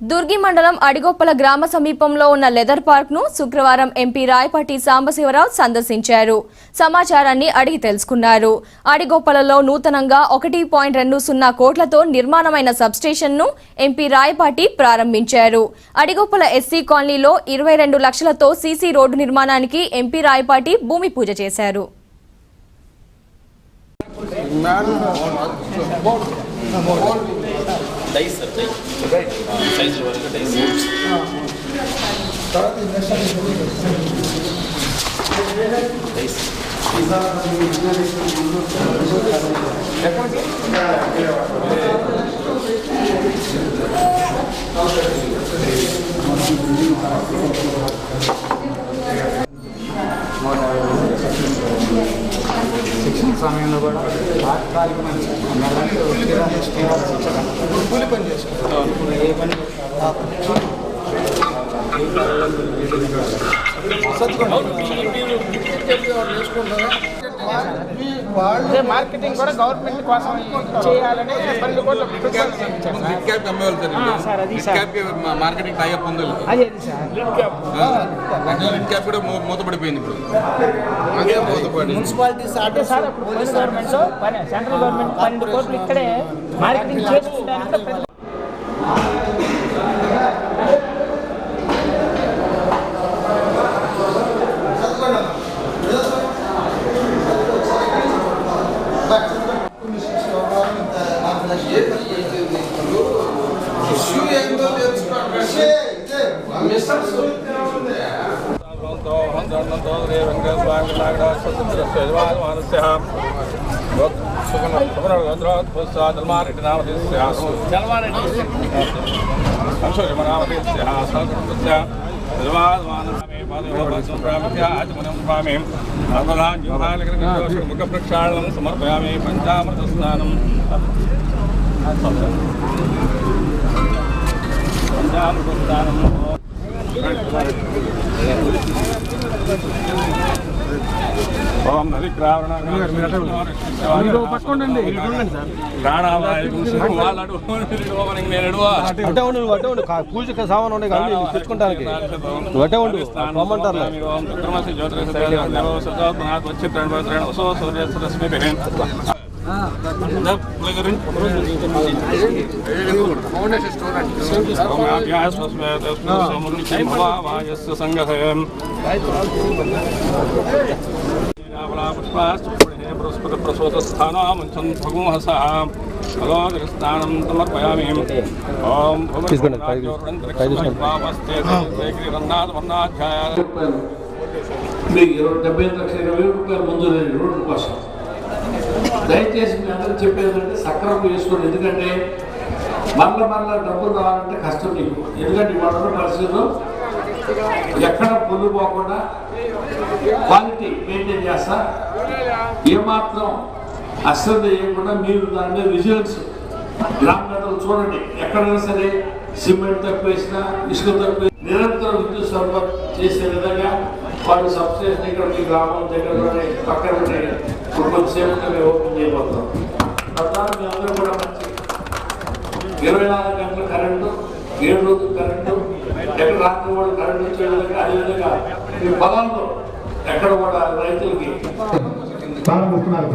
దుర్గి మండలం అడిగొప్పల గ్రామ సమీపంలో ఉన్న లెదర్ పార్క్ను శుక్రవారం ఎంపీ రాయపాటి సాంబశివరావు సందర్శించారు. సమాచారాన్ని అడిగి తెలుసుకున్నారు. అడిగొప్పలలో నూతనంగా ఒకటి పాయింట్ రెండు సున్నా కోట్లతో నిర్మాణమైన సబ్స్టేషన్ను ఎంపీ రాయపాటి ప్రారంభించారు. అడిగొప్పల ఎస్సీ కాలనీలో ఇరవై రెండు లక్షలతో సీసీ రోడ్డు నిర్మాణానికి ఎంపీ రాయపాటి భూమి పూజ చేశారు. دايسر دايسر سيد الوليد دايسر دايسر శిక్షణ సమయంలో కూడా తాత్కాలికమైన కూలి పని చేసుకుంటాం ఏ పని అదే మార్కెటింగ్ కూడా గవర్నమెంట్ కోసం చేయాలని పన్నెండు కోట్ల మార్కెటింగ్ టైప్ ఉంది. అదే సార్. క్యాప్. కూడా మూతపడిపోయింది ఇప్పుడు. అంటే సార్ అప్పుడు గవర్నమెంట్ సెంట్రల్ గవర్నమెంట్ పన్నెండు కోట్లు ఇక్కడే మార్కెటింగ్ చేసుకుంటానికి కూడా పెద్ద ముఖ ప్రక్షాళనం సమర్పయామి పంచామృత అట్టే ఉండు నువ్వు అట్టే ఉండు సామాన్ ఉన్నాయి కానీ తెచ్చుకుంటానికి నువ్వు అట్టే ఉండు వచ్చి సంగం ప్రసూతస్థానం సమర్పయామి ఓం తీసుకోండి, పై- పై తీసుకోండి. డెబ్బై లక్షల ఇరవై రూపాయలు మంజూరు రోడ్డు కోసం దయచేసి మీ అందరూ చెప్పేది అంటే సక్రమం చేసుకోండి. ఎందుకంటే మళ్ళా మళ్ళా డబ్బులు రావాలంటే కష్టం నీకు. ఎందుకంటే ఇవాళ పరిస్థితులు ఎక్కడ పొల్లు పోకుండా క్వాలిటీ మెయింటైన్ చేస్తా. ఏమాత్రం అశ్రద్ధ చేయకుండా మీరు దాని మీద విజిలెన్స్ గ్రామ చూడండి. ఎక్కడైనా సరే సిమెంట్ తక్కువ వేసినా ఇసుక తక్కువ నిరంతరం విద్యుత్ సరఫరా చేసే విధంగా వాళ్ళు సబ్స్టేషన్ ఇక్కడ మీ గ్రామం దగ్గర పక్కన కొంచెంసేపు మేము ఓపెన్ చేయబోతాం తద్వారా మీ అందరూ కూడా మంచి ఇరవై నాలుగు గంటల కరెంటు ఏడు రోజులు కరెంటు ఎక్కడ రాత్రి కూడా కరెంటు వచ్చే విధంగా అదేవిధంగా మీ పొలాల్లో ఎక్కడ కూడా రైతులకి ప్రారంభిస్తున్నారు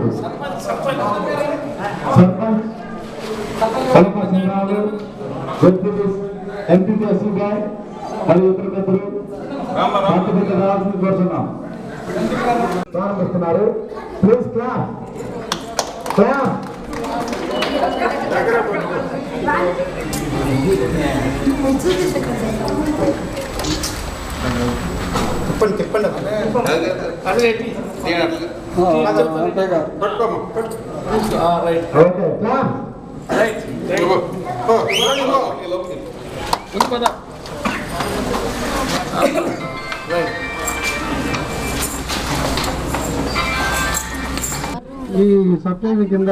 గారు మరియు ఇతర పెద్దలు రావాల్సింది కోరుతున్నాం ప్రారంభిస్తున్నారు ప్లీజ్ క్లాస్ క్లాస్ తిప్పండి తిప్పండి ఓకే ఈ సబ్సిడీ కింద